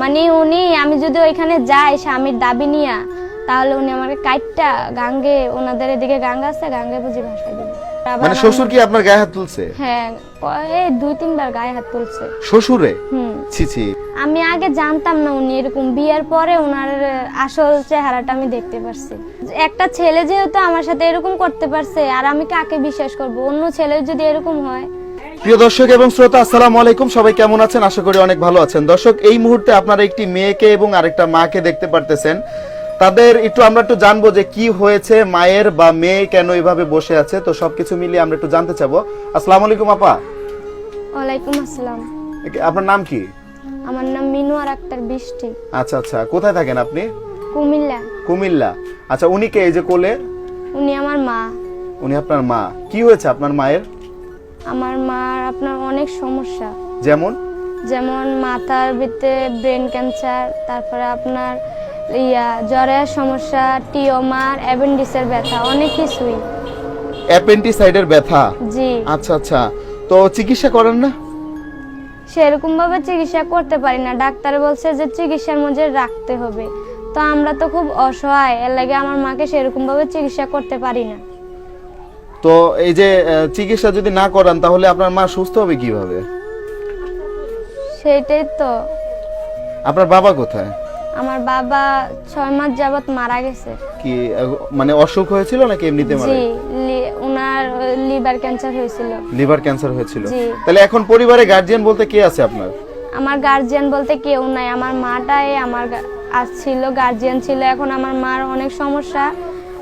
মানে উনি আমি যদি ওইখানে যাই স্বামীর দাবি নিয়া তাহলে উনি আমাকে কাইটটা গাঙ্গে ওনাদের এদিকে গাঙ্গা আছে গাঙ্গে বুঝি ভাসাই দিবে। মানে শ্বশুর কি আপনার গায়ে হাত তুলছে? হ্যাঁ এই দুই তিনবার গায়ে হাত তুলছে। শ্বশুরে? হুম। ছি ছি। আমি আগে জানতাম না উনি এরকম। বিয়ের পরে ওনার আসল চেহারাটা আমি দেখতে পারছি। একটা ছেলে যেহেতু আমার সাথে এরকম করতে পারছে আর আমি কাকে বিশ্বাস করব? অন্য ছেলে যদি এরকম হয় প্রিয় দর্শক এবং শ্রোতা আসসালামু আলাইকুম। সবাই কেমন আছেন? আশা করি অনেক ভালো আছেন। দর্শক এই মুহূর্তে আপনারা একটি মেয়েকে এবং আরেকটা মাকে দেখতে পারতেছেন। তাদের একটু আমরা একটু জানব যে কি হয়েছে মায়ের বা মেয়ে কেন এভাবে বসে আছে। তো সবকিছু মিলিয়ে আমরা একটু জানতে চাবো। আসসালামু আলাইকুম আপা। ওয়ালাইকুম আসসালাম। আপনার নাম কি? আমার নাম মিনু আর আক্তার বৃষ্টি। আচ্ছা আচ্ছা। কোথায় থাকেন আপনি? কুমিল্লা। কুমিল্লা। আচ্ছা উনি কে? এই যে কোলে? উনি আমার মা। উনি আপনার মা। কি হয়েছে আপনার মায়ের? আমার মার আপনার অনেক সমস্যা। যেমন? যেমন মাথার ভিতরে ব্রেন ক্যান্সার তারপরে আপনার ইয়া জ্বরের সমস্যা টিওমার অ্যাপেন্ডিক্সের ব্যথা অনেক কিছুই। অ্যাপেন্টিসাইডের ব্যথা? জি। আচ্ছা আচ্ছা। তো চিকিৎসা করেন না? সেরকম ভাবে চিকিৎসা করতে পারি না। ডাক্তার বলছে যে চিকিৎসার মধ্যে রাখতে হবে। তো আমরা তো খুব অসহায় এর লাগে আমার মাকে সেরকম ভাবে চিকিৎসা করতে পারি না। তো এই যে চিকিৎসা যদি না করান তাহলে আপনার মা সুস্থ হবে কীভাবে? সেটাই তো। আপনার বাবা কোথায়? আমার বাবা ছয় মাস যাবত মারা গেছে। কি মানে অসুখ হয়েছিল নাকি এমনিতে মারা জি ওনার লিভার ক্যান্সার হয়েছিল। লিভার ক্যান্সার হয়েছিল। জি। তাহলে এখন পরিবারে গার্জিয়ান বলতে কে আছে আপনার? আমার গার্জিয়ান বলতে কেউ নাই। আমার মাটাই আমার ছিল গার্জিয়ান ছিল। এখন আমার মার অনেক সমস্যা।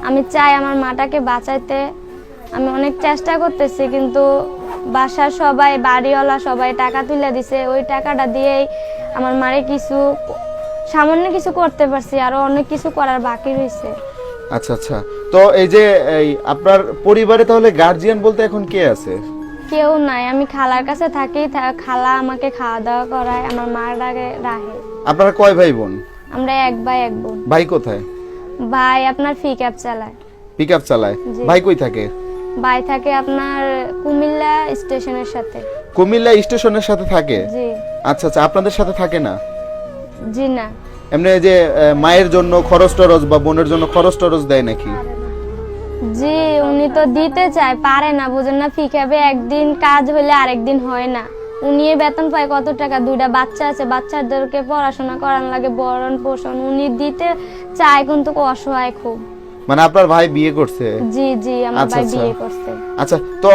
আমি চাই আমার মাটাকে বাঁচাইতে। আমি অনেক চেষ্টা করতেছি কিন্তু বাসার সবাই বাড়িওয়ালা সবাই টাকা তুলে দিছে। ওই টাকাটা দিয়েই আমার মারে কিছু সামান্য কিছু করতে পারছি আরও অনেক কিছু করার বাকি রয়েছে। আচ্ছা আচ্ছা। তো এই যে এই আপনার পরিবারে তাহলে গার্জিয়ান বলতে এখন কে আছে? কেউ নাই আমি খালার কাছে থাকি খালা আমাকে খাওয়া দাওয়া করায় আমার মার আগে রাখে। আপনারা কয় ভাই বোন? আমরা এক ভাই এক বোন। ভাই কোথায়? ভাই আপনার ক্যাব চালায়। পিক আপ চালায় ভাই কই থাকে? ভাই থাকে আপনার কুমিল্লা স্টেশনের সাথে। কুমিল্লা স্টেশনের সাথে থাকে? জি। আচ্ছা আচ্ছা আপনাদের সাথে থাকে না? জি না। এমনি যে মায়ের জন্য খরচ টরচ বা বোনের জন্য খরচ টরচ দেয় নাকি? জি উনি তো দিতে চায় পারে না বুঝেন না ফি ক্যাবে একদিন কাজ হলে আরেকদিন হয় না। উনি বেতন পায় কত টাকা? দুইটা বাচ্চা আছে বাচ্চাদেরকে পড়াশোনা করান লাগে বরণ পোষণ উনি দিতে চায় কিন্তু অসহায় খুব। মানে আপনার ভাই বিয়ে করছে? জি জি আমার আচ্ছা, ভাই আচ্ছা। বিয়ে করছে। আচ্ছা তো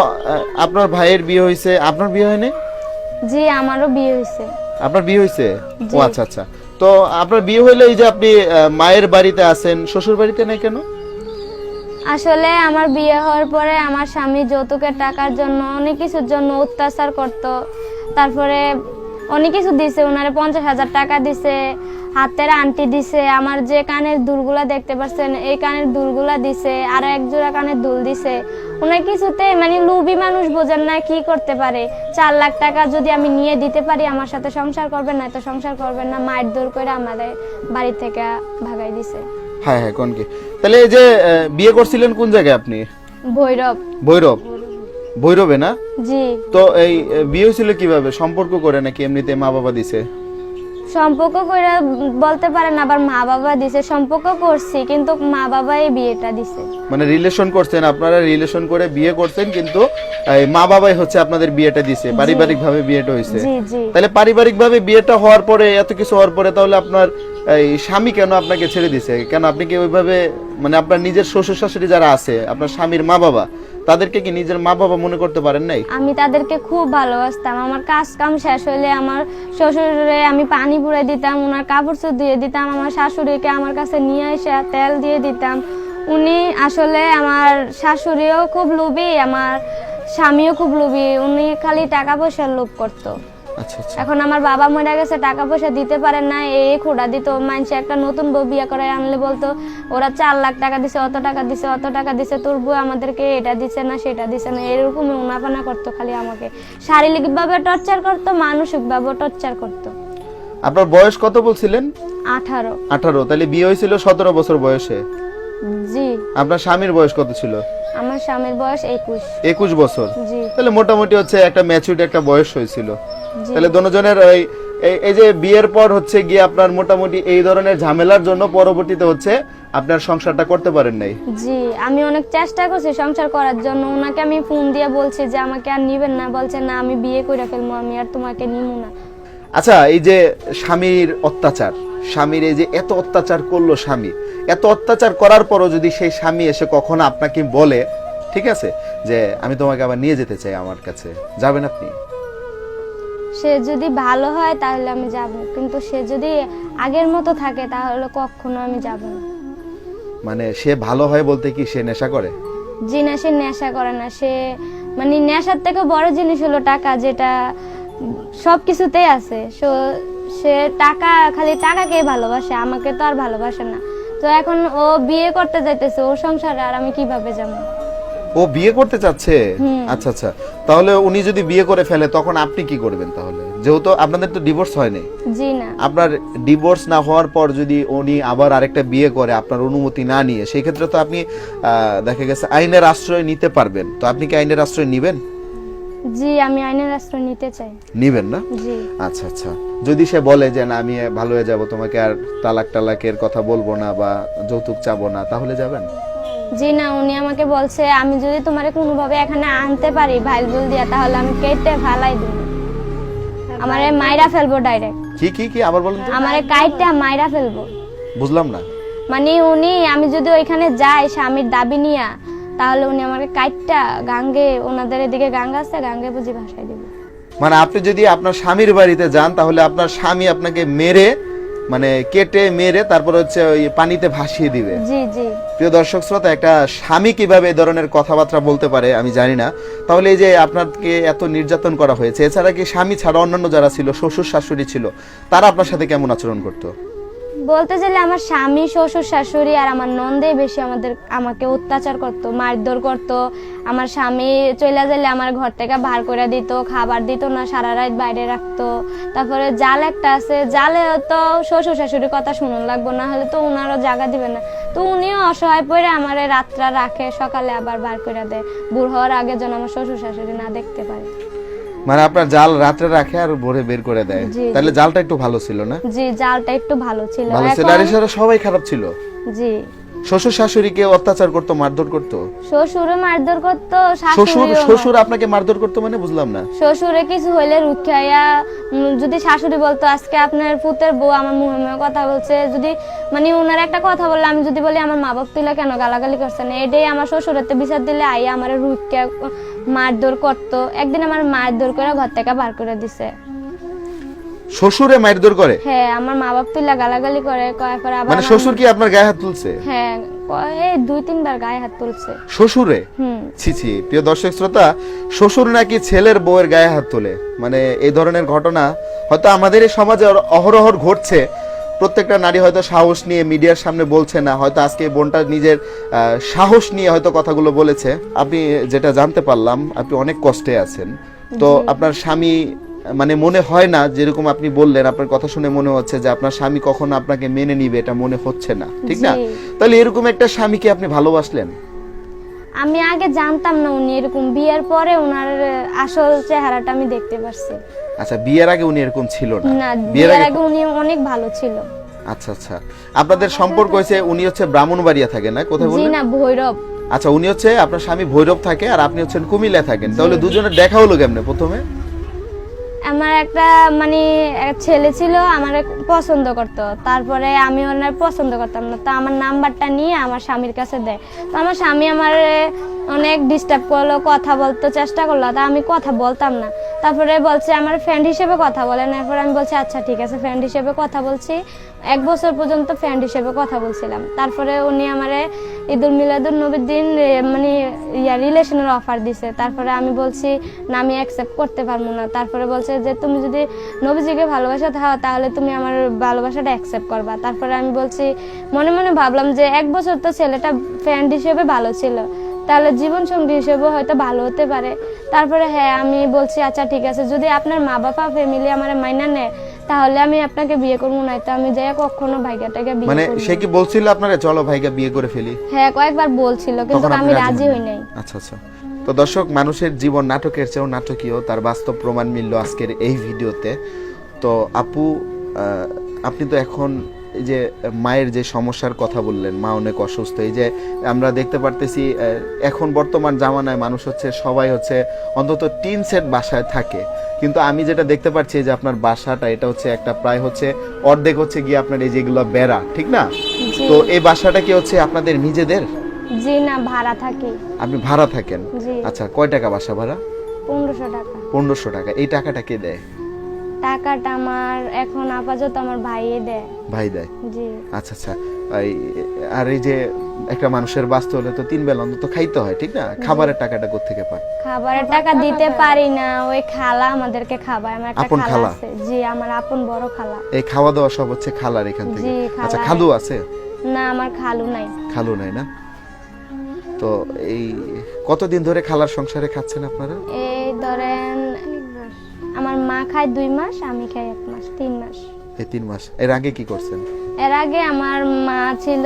আপনার ভাইয়ের বিয়ে হয়েছে আপনার বিয়ে হয়নি? জি আমারও বিয়ে হয়েছে আপনার বিয়ে হয়েছে ও আচ্ছা আচ্ছা। তো আপনার বিয়ে হইলে এই যে আপনি মায়ের বাড়িতে আছেন শ্বশুর বাড়িতে নাই কেন? আসলে আমার বিয়ে হওয়ার পরে আমার স্বামী যৌতুকের টাকার জন্য অনেক কিছুর জন্য অত্যাচার করত। তারপরে অনেক কিছু দিছে ওনারে পঞ্চাশ হাজার টাকা দিছে হাতের আন্টি দিছে আমার যে কানের দুলগুলা দেখতে পাচ্ছেন এই কানের দুলগুলা দিছে আর এক জোড়া কানের দুল দিছে। ওনার কিছুতে মানে লুবি মানুষ বোঝেন না কি করতে পারে। চার লাখ টাকা যদি আমি নিয়ে দিতে পারি আমার সাথে সংসার করবেন না তো সংসার করবেন না মায়ের দূর করে আমাদের বাড়ি থেকে ভাগাই দিছে। হ্যাঁ হ্যাঁ কোন কি? তাহলে এই যে বিয়ে করছিলেন কোন জায়গায় আপনি? ভৈরব। ভৈরব। ভৈরবে না? জি। তো এই বিয়ে হয়েছিল কীভাবে? সম্পর্ক করে নাকি এমনিতে মা বাবা দিছে? সম্পর্ক করে বলতে পারেন আবার মা বাবা দিছে সম্পর্ক করছি কিন্তু মা বাবাই বিয়েটা দিছে। মানে রিলেশন করছেন আপনারা রিলেশন করে বিয়ে করছেন কিন্তু এই, মা বাবাই হচ্ছে আপনাদের বিয়েটা দিছে পারিবারিক ভাবে বিয়েটা হয়েছে। জি জি। তাহলে পারিবারিক ভাবে বিয়েটা হওয়ার পরে এত কিছু হওয়ার পরে তাহলে আপনার এই স্বামী কেন আপনাকে ছেড়ে দিছে? কেন আপনি কি ওইভাবে মানে আপনার নিজের শ্বশুর শাশুড়ি যারা আছে আপনার স্বামীর মা বাবা তাদেরকে কি নিজের মা বাবা মনে করতে পারেন নাই? আমি তাদেরকে খুব ভালোবাসতাম। আমার কাজ কাম শেষ হলে আমার শ্বশুরে আমি পানি পুরে দিতাম ওনার কাপড় চোপড় ধুয়ে দিতাম, আমার শাশুড়িকে আমার কাছে নিয়ে এসে তেল দিয়ে দিতাম। উনি আসলে আমার শাশুড়িও খুব লোভী, আমার স্বামীও খুব লোভী। উনি খালি টাকা পয়সার লোভ করতো। এখন আমার বাবা মরে গেছে টাকা পয়সা দিতে পারেন না এই খোড়া দিত মানুষ একটা নতুন বউ বিয়ে করে আনলে বলতো ওরা চার লাখ টাকা দিছে অত টাকা দিছে অত টাকা দিছে তোর বউ আমাদেরকে এটা দিছে না সেটা দিছে না। এরকম উনাপানা করতো খালি আমাকে। টর্চার করতো মানসিক ভাবে টর্চার করতো। আপনার বয়স কত বলছিলেন? আঠারো। আঠারো তাহলে বিয়ে হয়েছিল সতেরো বছর বয়সে। জি। আপনার স্বামীর বয়স কত ছিল? আমার স্বামীর বয়স একুশ। একুশ বছর। জি। তাহলে মোটামুটি হচ্ছে একটা ম্যাচুরিটি একটা বয়স হয়েছিল। তাহলে দোনোজনের ওই এই- এই যে বিয়ের পর হচ্ছে গিয়ে আপনার মোটামুটি এই ধরনের ঝামেলার জন্য পরবর্তীতে হচ্ছে আপনার সংসারটা করতে পারেন নাই। জি আমি অনেক চেষ্টা করছি সংসার করার জন্য। ওনাকে আমি ফোন দিয়ে বলছি যে আমাকে আর নিবেন না। বলছে না আমি বিয়ে করে ফেলব আমি আর তোমাকে নিবো না। আচ্ছা এই যে স্বামীর অত্যাচার স্বামীর এই যে এত অত্যাচার করল স্বামী এত অত্যাচার করার পরও যদি সেই স্বামী এসে কখনো আপনাকে বলে ঠিক আছে যে আমি তোমাকে আবার নিয়ে যেতে চাই আমার কাছে। যাবেন আপনি? সে যদি ভালো হয় তাহলে আমি যাব। কিন্তু সে যদি আগের মতো থাকে তাহলে কখনো আমি যাব না। মানে সে ভালো হয় বলতে কি সে নেশা করে? জি না সে নেশা করে না। সে মানে নেশার থেকে বড় জিনিস হলো টাকা যেটা সব কিছুতেই আছে। সো সে টাকা খালি টাকাকে ভালোবাসে আমাকে তো আর ভালোবাসে না। তো এখন ও বিয়ে করতে যাইতেছে ও সংসারে আর আমি কীভাবে যাব? ও বিয়ে করতে চাচ্ছে? আচ্ছা আচ্ছা। তাহলে উনি যদি বিয়ে করে ফেলে তখন আপনি কি করবেন তাহলে? যেহেতু আপনাদের তো ডিভোর্স হয়নি। জি না। আপনার ডিভোর্স না হওয়ার পর যদি উনি আবার আরেকটা বিয়ে করে আপনার অনুমতি না নিয়ে সেই ক্ষেত্রে তো আপনি দেখা গেছে আইনের আশ্রয় নিতে পারবেন। তো আপনি কি আইনের আশ্রয় নিবেন? জি আমি আইনের আশ্রয় নিতে চাই। নিবেন না? জি। আচ্ছা আচ্ছা। যদি সে বলে যে না আমি ভালো হয়ে যাব তোমাকে আর তালাক টালাকের কথা বলব না বা যৌতুক চাবো না তাহলে যাবেন? জি না উনি আমাকে বলছে আমি যদি তোমারে কোনোভাবে এখানে আনতে পারি ভাইল বুল দিয়া তাহলে আমি কেটে ফালাই দিব। আমারে মাইরা ফেলব ডাইরেক্ট কি কি কি? আবার বলেন তো। আমারে কাইটটা মাইরা ফেলব। বুঝলাম না। মানে উনি আমি যদি ওইখানে যাই স্বামীর দাবি নিয়া তাহলে উনি আমাকে কাইটটা গাঙ্গে ওনাদের এদিকে গাঙ্গা আছে গাঙ্গে বুঝি ভাসাই দিবে। মানে আপনি যদি আপনার স্বামীর বাড়িতে যান তাহলে আপনার স্বামী আপনাকে মেরে মানে কেটে মেরে তারপর হচ্ছে ওই পানিতে ভাসিয়ে দিবে। জি জি। প্রিয় দর্শক শ্রোতা একটা স্বামী কীভাবে এই ধরনের কথাবার্তা বলতে পারে আমি জানি না। তাহলে এই যে আপনাকে এত নির্যাতন করা হয়েছে এছাড়া কি স্বামী ছাড়া অন্যান্য যারা ছিল শ্বশুর শাশুড়ি ছিল তারা আপনার সাথে কেমন আচরণ করতো? বলতে গেলে আমার স্বামী, শ্বশুর, শাশুড়ি আর আমার নন্দেই বেশি আমাদের, আমাকে অত্যাচার করতো, মারধর করতো। আমার স্বামী চলে গেলে আমার ঘর থেকে বার করে দিত, খাবার দিত না, সারা রাত বাইরে রাখতো। তারপরে জাল একটা আছে, জালে তো শ্বশুর শাশুড়ির কথা শুনুন লাগবো, না হলে তো উনারও জায়গা দিবে না। তো উনিও অসহায় পড়ে আমার রাত্রা রাখে, সকালে আবার বার করে দেয়। বুড় হওয়ার আগে যেন আমার শ্বশুর, শাশুড়ি না দেখতে পারে মানে আপনার জাল রাত্রে রাখে আর ভোরে বের করে দেয়। তাহলে জালটা একটু ভালো ছিল না? জি জালটা একটু ভালো ছিল। ভালো ছিল। আর সবাই খারাপ ছিল? জি। শ্বশুর শাশুড়িকে অত্যাচার করতো মারধর করতো? শ্বশুরও মারধর করতো শ্বশুর শ্বশুর আপনাকে মারধর করতো মানে বুঝলাম না। শ্বশুরে কিছু হইলে রুখাইয়া যদি শাশুড়ি বলতো আজকে আপনার পুতের বউ আমার মুখে কথা বলছে। যদি মানে ওনার একটা কথা বললে আমি যদি বলি আমার মা বাপ তুলে কেন গালাগালি করছে না এটাই আমার শ্বশুরেতে বিচার দিলে আইয়া আমার রুখিয়া মারধর করতো। একদিন আমার মারধর করে ঘর থেকে বার করে দিছে। শ্বশুরে মারধর করে? হ্যাঁ আমার মা বাপ তুলে গালাগালি করে কয় আবার মানে শ্বশুর কি আপনার গায়ে হাত তুলছে? হ্যাঁ কয়, এই দুই তিনবার গায়ে হাত তুলছে। শ্বশুরে? হুম। ছি ছি প্রিয় দর্শক শ্রোতা শ্বশুর নাকি ছেলের বউয়ের গায়ে হাত তোলে? মানে এই ধরনের ঘটনা হয়তো আমাদের এই সমাজে অহরহর ঘটছে। প্রত্যেকটা নারী হয়তো সাহস নিয়ে মিডিয়ার সামনে বলছে না হয়তো আজকে বোনটা নিজের সাহস নিয়ে হয়তো কথাগুলো বলেছে। আপনি যেটা জানতে পারলাম আপনি অনেক কষ্টে আছেন। তো আপনার স্বামী মানে মনে হয় না যেরকম আপনি বললেন আপনার কথা শুনে মনে হচ্ছে যে আপনার স্বামী কখনো আপনাকে মেনে নিবে এটা মনে হচ্ছে না ঠিক না? তাহলে এরকম একটা স্বামীকে আপনি ভালোবাসলেন? আমি আগে জানতাম না উনি এরকম বিয়ের পরে ওনার আসল চেহারাটা আমি দেখতে পারছি। আচ্ছা বিয়ের আগে উনি এরকম ছিল না? না বিয়ের আগে উনি অনেক ভালো ছিল। আচ্ছা আচ্ছা। আপনাদের সম্পর্ক হয়েছে উনি হচ্ছে ব্রাহ্মণবাড়িয়া থাকে না? কোথায় জি বললেন না ভৈরব। আচ্ছা উনি হচ্ছে আপনার স্বামী ভৈরব থাকে আর আপনি হচ্ছেন কুমিল্লা থাকেন। তাহলে দুজনের দেখা হলো কেমনে প্রথমে? আমার একটা মানে ছেলে ছিল, আমার পছন্দ করতো। তারপরে আমি ওনার পছন্দ করতাম না। তো আমার নাম্বারটা নিয়ে আমার স্বামীর কাছে দেয়। তো আমার স্বামী আমার অনেক ডিস্টার্ব করল, কথা বলতে চেষ্টা করল। তা আমি কথা বলতাম না। তারপরে বলছে, আমার ফ্রেন্ড হিসেবে কথা বলেন এরপর আমি বলছি আচ্ছা ঠিক আছে ফ্রেন্ড হিসেবে কথা বলছি। এক বছর পর্যন্ত ফ্রেন্ড হিসেবে কথা বলছিলাম। তারপরে উনি আমারে ঈদুল মিলাদুল নবীর দিন মানে ইয়া রিলেশনের অফার দিছে। তারপরে আমি বলছি, না, আমি অ্যাকসেপ্ট করতে পারব না। তারপরে বলছে যে, তুমি যদি নবীজিকে ভালোবাসা থাও তাহলে তুমি আমার ভালোবাসাটা অ্যাকসেপ্ট করবা। তারপরে আমি বলছি, মনে মনে ভাবলাম যে, এক বছর তো ছেলেটা ফ্রেন্ড হিসেবে ভালো ছিল। তাহলে জীবন সঙ্গী হিসেবে হয়তো ভালো হতে পারে। তারপরে হ্যাঁ আমি বলছি আচ্ছা ঠিক আছে যদি আপনার মা বাবা ফ্যামিলি আমার মাইনা নেয় তাহলে আমি আপনাকে বিয়ে করব না। তো আমি যাই কখনো ভাইগাটাকে বিয়ে মানে সে কি বলছিল আপনারা চলো ভাইকে বিয়ে করে ফেলি হ্যাঁ কয়েকবার বলছিল কিন্তু আমি রাজি হই নাই? আচ্ছা আচ্ছা। তো দর্শক মানুষের জীবন নাটকের চেয়েও নাটকীয় তার বাস্তব প্রমাণ মিলল আজকের এই ভিডিওতে। তো আপু আপনি তো এখন এই যে মায়ের যে সমস্যার কথা বললেন মা অনেক অসুস্থ। এই যে আমরা দেখতে পারতেছি এখন বর্তমান জামানায় মানুষ হচ্ছে সবাই হচ্ছে অন্তত টিন সেট বাসায় থাকে। কিন্তু আমি যেটা দেখতে পাচ্ছি যে আপনার বাসাটা এটা হচ্ছে একটা প্রায় হচ্ছে অর্ধেক হচ্ছে গিয়ে আপনার এই যেগুলো বেড়া ঠিক না? তো এই বাসাটা কি হচ্ছে আপনাদের নিজেদের? জি না ভাড়া থাকি। আপনি ভাড়া থাকেন? আচ্ছা কয় টাকা বাসা ভাড়া? পনেরোশো টাকা। পনেরোশো টাকা। এই টাকাটা কে দেয়? টাকাটা আমার এখন আপাতত আমার ভাইয়ে দেয়। ভাই দেয়? জি। আচ্ছা আচ্ছা। এই আর এই যে একটা মানুষের বাঁচতে হলে তো তিন বেলা অন্তত খাইতে হয় ঠিক না? খাবারের টাকাটা কোথেকে পান খাবারের টাকা দিতে পারি না ওই খালা আমাদেরকে খাবায় আমার একটা খালা খালা? আছে। জি আমার আপন বড় খালা। এই খাওয়া দাওয়া সব হচ্ছে খালার এখান থেকে? আচ্ছা খালু আছে? না আমার খালু নাই। খালু নাই না? তো এই কতদিন ধরে খালার সংসারে খাচ্ছেন আপনারা? এই ধরেন আমার মা খায় দুই মাস আমি খাই এক মাস তিন মাস। এই তিন মাস। এর আগে কি করছেন? এর আগে আমার মা ছিল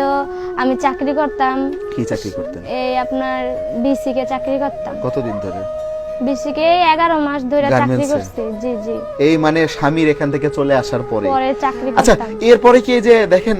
আমি চাকরি করতাম। কি চাকরি করতেন? এই আপনার বিসিকে চাকরি করতাম। কতদিন ধরে? বিসিকে এই এগারো মাস ধরে চাকরি? করছি জি জি। এই মানে স্বামীর এখান থেকে চলে আসার পরে। পরে চাকরি আচ্ছা এরপরে কি যে দেখেন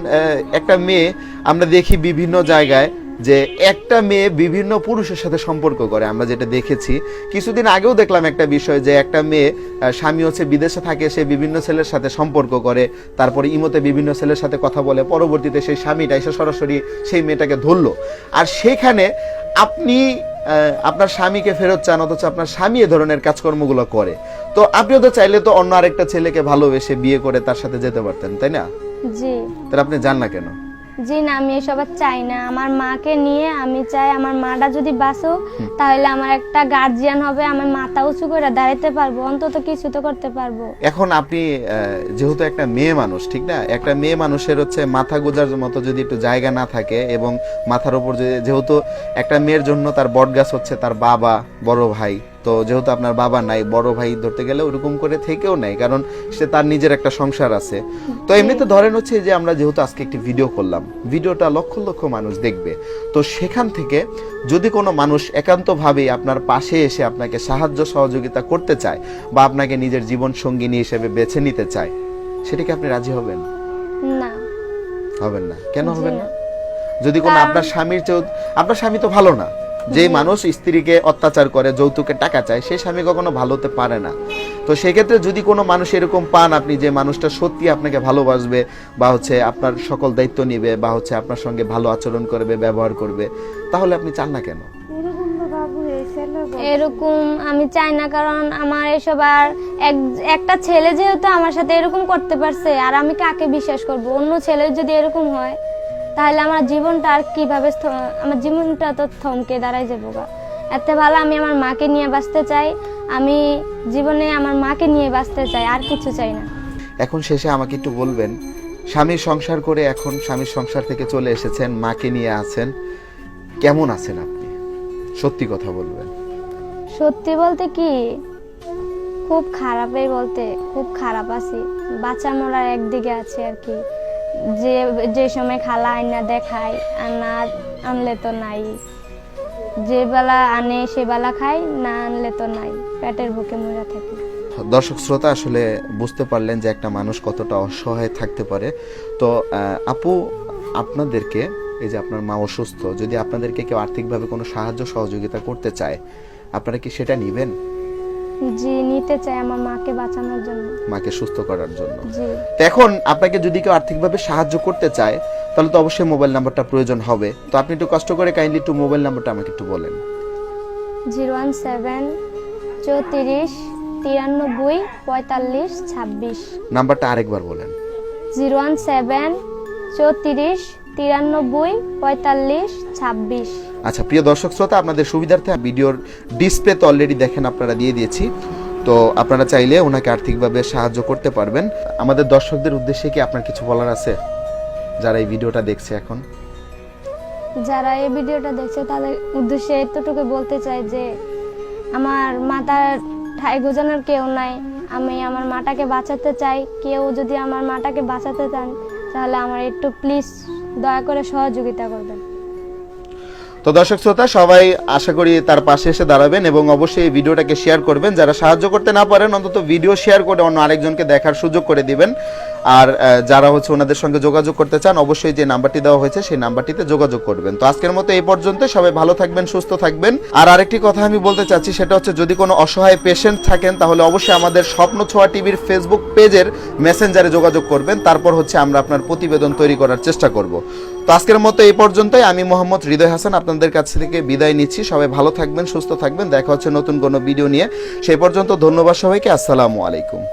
একটা মেয়ে আমরা দেখি বিভিন্ন জায়গায় যে একটা মেয়ে বিভিন্ন পুরুষের সাথে সম্পর্ক করে। আমরা যেটা দেখেছি কিছুদিন আগেও দেখলাম একটা বিষয় যে একটা মেয়ে স্বামী হচ্ছে বিদেশে থাকে সে বিভিন্ন ছেলের সাথে সম্পর্ক করে তারপরে ইমোতে বিভিন্ন ছেলের সাথে কথা বলে পরবর্তীতে সেই স্বামীটা এসে সরাসরি সেই মেয়েটাকে ধরলো। আর সেখানে আপনি আহ, আপনার স্বামীকে ফেরত চান অথচ আপনার স্বামী এ ধরনের কাজকর্মগুলো করে। তো আপনিও তো চাইলে তো অন্য আরেকটা ছেলেকে ভালোবেসে বিয়ে করে তার সাথে যেতে পারতেন তাই না? জি। তাহলে আপনি জান না কেন? জি না আমি এসব আর চাই না। আমার মাকে নিয়ে আমি চাই আমার মাটা যদি বাঁচো তাহলে আমার একটা গার্জিয়ান হবে আমি মাথা উঁচু করে দাঁড়াইতে পারব অন্তত কিছু তো করতে পারব। এখন আপনি যেহেতু একটা মেয়ে মানুষ ঠিক না? একটা মেয়ে মানুষের হচ্ছে মাথা গোজার মতো যদি একটু জায়গা না থাকে এবং মাথার উপর যেহেতু একটা মেয়ের জন্য তার বটগাছ হচ্ছে তার বাবা বড় ভাই তো যেহেতু আপনার বাবা নাই বড় ভাই ধরতে গেলে ওরকম করে থেকেও নাই কারণ সে তার নিজের একটা সংসার আছে। তো এমনিতে ধরেন হচ্ছে যে আমরা যেহেতু আজকে একটি ভিডিও করলাম ভিডিওটা লক্ষ লক্ষ মানুষ দেখবে। তো সেখান থেকে যদি কোনো মানুষ একান্তভাবেই আপনার পাশে এসে আপনাকে সাহায্য সহযোগিতা করতে চায় বা আপনাকে নিজের জীবন সঙ্গিনী হিসেবে বেছে নিতে চায় সেটাকে আপনি রাজি হবেন? না। হবেন না। কেন হবেন না। না? যদি কোনো আপনার স্বামীর চেয়েও আপনার স্বামী তো ভালো না। যে মানুষ স্ত্রীকে অত্যাচার করে যৌতুকে টাকা চায় সে স্বামী কখনো ভালো হতে পারে না। তো সেক্ষেত্রে যদি কোনো মানুষ এরকম পান আপনি যে মানুষটা সত্যি আপনাকে ভালোবাসবে বা হচ্ছে আপনার সকল দায়িত্ব নিবে বা হচ্ছে আপনার সঙ্গে ভালো আচরণ করবে ব্যবহার করবে তাহলে আপনি চান না কেন? এরকম আমি চাই না কারণ আমার এসব আর একটা ছেলে যেহেতু আমার সাথে এরকম করতে পারছে আর আমি কাকে বিশ্বাস করব? অন্য ছেলের যদি এরকম হয় তাহলে আমার জীবনটা আর কীভাবে আমার জীবনটা তো থমকে দাঁড়ায় যাব গা। এতে ভালো আমি আমার মাকে নিয়ে বাঁচতে চাই আমি জীবনে আমার মাকে নিয়ে বাঁচতে চাই আর কিছু চাই না। এখন শেষে আমাকে একটু বলবেন স্বামীর সংসার করে এখন স্বামীর সংসার থেকে চলে এসেছেন মাকে নিয়ে আছেন কেমন আছেন আপনি? সত্যি কথা বলবেন। সত্যি বলতে কি খুব খারাপই বলতে খুব খারাপ আছি। বাচ্চা মরার একদিকে আছে আর কি। যে যে সময় খালা আইনা দেখায় আর না আনলে তো নাই। যে বেলা আনে, সে বেলা খাই না আনলে তো নাই। পেটের বুকে মরে থাকি। দর্শক, শ্রোতা, আসলে বুঝতে পারলেন যে একটা মানুষ কতটা অসহায় থাকতে পারে। তো আপু, আপনাদেরকে, এই যে আপনার মা অসুস্থ, যদি আপনাদেরকে কেউ আর্থিকভাবে কোনো সাহায্য, সহযোগিতা করতে চায়, আপনারা কি সেটা নিবেন? জি নিতে চাই আমার মাকে বাঁচানোর জন্য। মাকে সুস্থ করার জন্য। জি। এখন আপনাকে যদি কেউ আর্থিকভাবে সাহায্য করতে চায় তাহলে তো অবশ্যই মোবাইল নাম্বারটা প্রয়োজন হবে। তো আপনি একটু কষ্ট করে কাইন্ডলি একটু মোবাইল নাম্বারটা আমাকে একটু বলেন। জিরো ওয়ান সেভেন চৌত্রিশ তিরানব্বই পঁয়তাল্লিশ ছাব্বিশ। নাম্বারটা আরেকবার বলেন। জিরো ওয়ান সেভেন চৌত্রিশ তিরানব্বই পঁয়তাল্লিশ ছাব্বিশ। আচ্ছা প্রিয় দর্শক শ্রোতা আপনাদের সুবিধার্থে ভিডিওর ডিসপ্লে তো অলরেডি দেখেন আপনারা দিয়ে দিয়েছি। তো আপনারা চাইলে ওনাকে আর্থিকভাবে সাহায্য করতে পারবেন। আমাদের দর্শকদের উদ্দেশ্যে কি আপনার কিছু বলার আছে? যারা এই ভিডিওটা দেখছে এখন। যারা এই ভিডিওটা দেখছে তাদের উদ্দেশ্যে এতটুকু বলতে চাই যে আমার মাতার ঠাই গোজানোর কেউ নাই। আমি আমার মাটাকে বাঁচাতে চাই। কেউ যদি আমার মাটাকে বাঁচাতে চান তাহলে আমার একটু প্লিজ দয়া করে সহযোগিতা করবেন। তো দর্শক শ্রোতা, সবাই আশা করি তার পাশে এসে দাঁড়াবেন এবং অবশ্যই এই ভিডিওটাকে শেয়ার করবেন। যারা সাহায্য করতে না পারেন, অন্তত ভিডিও শেয়ার করে অন্য আরেকজনকে দেখার সুযোগ করে দিবেন। আর যারা হচ্ছে ওনাদের সঙ্গে যোগাযোগ করতে চান, অবশ্যই যে নাম্বারটি দেওয়া হয়েছে সেই নাম্বারটিতে যোগাযোগ করবেন। তো আজকের মতো এই পর্যন্ত সবাই ভালো থাকবেন, সুস্থ থাকবেন। আর আরেকটি কথা আমি বলতে চাচ্ছি, সেটা হচ্ছে যদি কোনো অসহায় পেশেন্ট থাকেন, তাহলে অবশ্যই আমাদের স্বপ্ন ছোঁয়া টিভির ফেসবুক পেজের মেসেঞ্জারে যোগাযোগ করবেন। তারপর হচ্ছে আমরা আপনার প্রতিবেদন তৈরি করার চেষ্টা করব। তো আজকের মতো এই পর্যন্তই। আমি মোহাম্মদ হৃদয় হাসান আপনাদের কাছ থেকে বিদায় নিচ্ছি। সবাই ভালো থাকবেন, সুস্থ থাকবেন। দেখা হচ্ছে নতুন কোনো ভিডিও নিয়ে। সেই পর্যন্ত ধন্যবাদ সবাইকে। আসসালামু আলাইকুম।